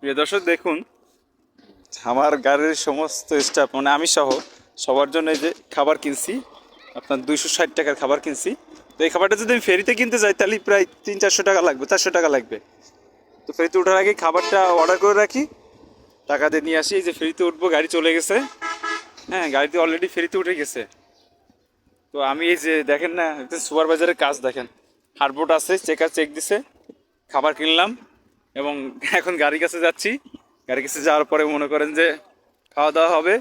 প্রিয় দর্শক, দেখুন, আমার গাড়ির সমস্ত স্টাফ মানে আমি সহ সবার জন্য যে খাবার কিনছি, আপনার দুইশো ষাট টাকার খাবার কিনছি। তো এই খাবারটা যদি আমি ফেরিতে কিনতে যাই, তাহলে প্রায় তিন চারশো টাকা লাগবে, চারশো টাকা লাগবে। তো ফেরিতে ওঠার আগে খাবারটা অর্ডার করে রাখি, টাকা দিয়ে নিয়ে আসি, এই যে ফেরিতে উঠবো, গাড়ি চলে গেছে। হ্যাঁ গাড়িতে অলরেডি ফেরিতে উঠে গেছে। তো আমি এই যে দেখেন না সুপারভাইজারের কাজ দেখেন। হারবোর্ড আছে চেকার চেক দিছে, খাবার কিনলাম। এবং এখন গাড়ির কাছে যাচ্ছি। গাড়ির কাছে যাওয়ার পরে মনে করেন যে খাওয়া দাওয়া হবে।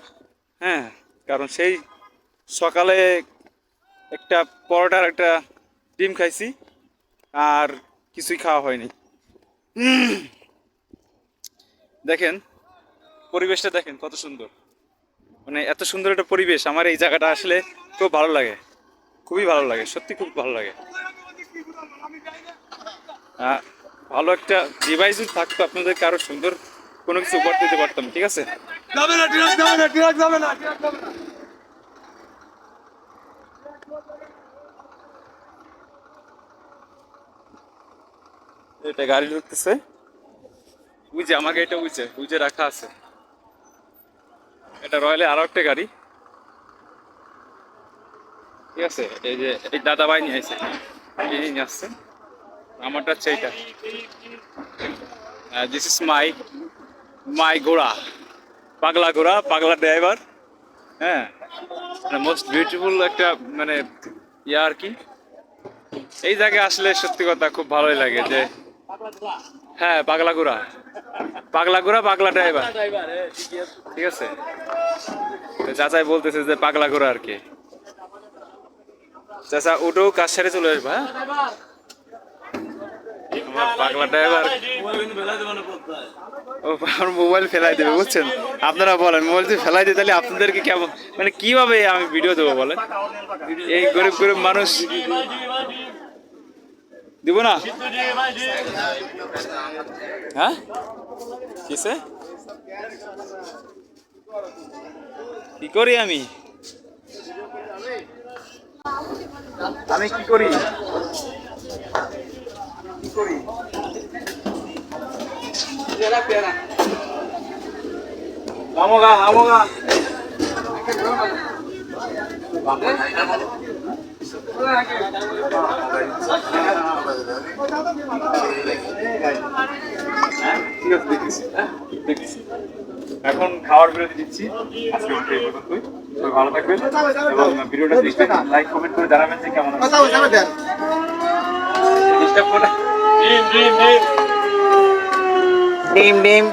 হ্যাঁ কারণ সেই সকালে একটা পরোটার একটা ডিম খাইছি আর কিছুই খাওয়া হয়নি। দেখেন পরিবেশটা দেখেন কত সুন্দর। মানে এত সুন্দর একটা পরিবেশ আমার এই জায়গাটা আসলে খুব ভালো লাগে। খুবই ভালো লাগে সত্যি খুব ভালো লাগে। আহ, ভালো একটা ডিভাইস থাকতো আপনাদের কারও সুন্দর কোনো কিছু উপহার দিতে পারতাম ঠিক আছে? যাবে না ট্রাক যাবে না ট্রাক যাবে না ট্রাক যাবে না। এটা গাড়ি ঢুকতেছে যে আমার গাড়িটা উইচে উইচে রাখা আছে। এটা রয়্যালে আরও একটা গাড়ি। ঠিক আছে এই যে এই দাদা ভাই নিয়ে আসছে। এই নিয়ে আসছে। আমারটা হচ্ছে এইটা। দিস ইজ মাই মাই ঘোড়া। পাগলা ঘোড়া, পাগলা ড্রাইভার হ্যাঁ। মোস্ট বিউটিফুল একটা মানে ইয়া আর কি। এই জায়গায় আসলে সত্যি কথা খুব ভালোই লাগে যে হ্যাঁ পাগলা ঘোড়া। পাগলা ঘোড়া, পাগলা ড্রাইভার ঠিক আছে? চাচাই বলতেছে যে পাগলা ঘোড়া আর কি। চাচা ওটাও কাজ সেরে চলে আসবে হ্যাঁ? ও মোবাইল ফেলাই দেবে, বুঝছেন? আপনারা বলেন মোবাইল যদি ফেলাই দিই তাহলে আপনাদেরকে কেমন মানে কীভাবে আমি ভিডিও দেবো বলেন? এই গরিব গরিব মানুষ। দিব না? হ্যাঁ? কিসে? কি করি আমি? আমি কি করি? করি। আমগা আমগা। হ্যাঁ, ঠিক আছে দেখতেছি হ্যাঁ, দেখতেছি এখন খাওয়ার বিরতি দিচ্ছি। আজকে ভিডিও এই পর্যন্তই। সবাই ভালো থাকবেন এবং ভিডিওটা দেখবেন লাইক কমেন্ট করে জানাবেন যে কেমন ডিস্টার্ব করে ডিম ডিম